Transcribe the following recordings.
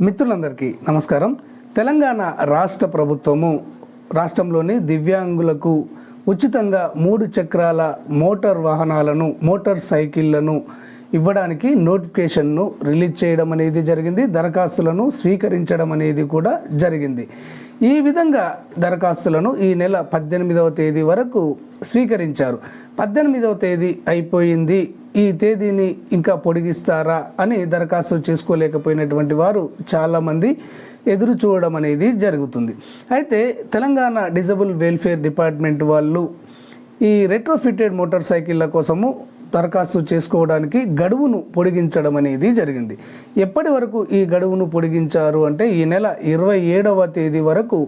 మిత్రులందరికీ నమస్కారం. తెలంగాణ రాష్ట్ర ప్రభుత్వము రాష్ట్రంలోని దివ్యాంగులకు ఉచితంగా మూడు చక్రాల మోటార్ వాహనాలను మోటార్ సైకిళ్ళను ఇవ్వడానికి నోటిఫికేషన్ను రిలీజ్ చేయడం అనేది జరిగింది దరఖాస్తులను స్వీకరించడం అనేది కూడా జరిగింది. ఈ విధంగా దరఖాస్తులను ఈ నెల పద్దెనిమిదవ తేదీ వరకు స్వీకరించారు. పద్దెనిమిదవ తేదీ అయిపోయింది ఈ తేదీని ఇంకా పొడిగిస్తారా అని దరఖాస్తు చేసుకోలేకపోయినటువంటి వారు చాలామంది ఎదురు చూడడం అనేది జరుగుతుంది. అయితే తెలంగాణ డిజబుల్ వెల్ఫేర్ డిపార్ట్మెంట్ వాళ్ళు ఈ రెట్రోఫిటెడ్ మోటార్ సైకిళ్ళ కోసము దరఖాస్తు చేసుకోవడానికి గడువును పొడిగించడం అనేది జరిగింది. ఎప్పటి వరకు ఈ గడువును పొడిగించారు అంటే ఈ నెల ఇరవై ఏడవ తేదీ వరకు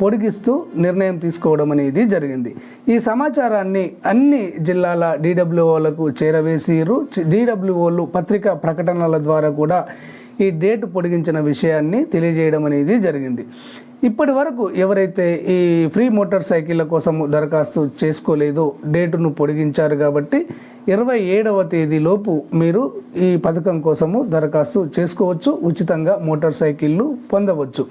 పొడిగిస్తూ నిర్ణయం తీసుకోవడం అనేది జరిగింది. ఈ సమాచారాన్ని అన్ని జిల్లాల డీడబ్ల్యూఓలకు చేరవేసిరు డీడబ్ల్యూఓలు పత్రికా ప్రకటనల ద్వారా కూడా ఈ డేట్ పొడిగించిన విషయాన్ని తెలియజేయడం అనేది జరిగింది. ఇప్పటి వరకు ఎవరైతే ఈ ఫ్రీ మోటార్ సైకిళ్ళ కోసం దరఖాస్తు చేసుకోలేదో డేటును పొడిగించారు కాబట్టి ఇరవై ఏడవ తేదీలోపు మీరు ఈ పథకం కోసము దరఖాస్తు చేసుకోవచ్చు ఉచితంగా మోటార్ సైకిళ్ళు పొందవచ్చు.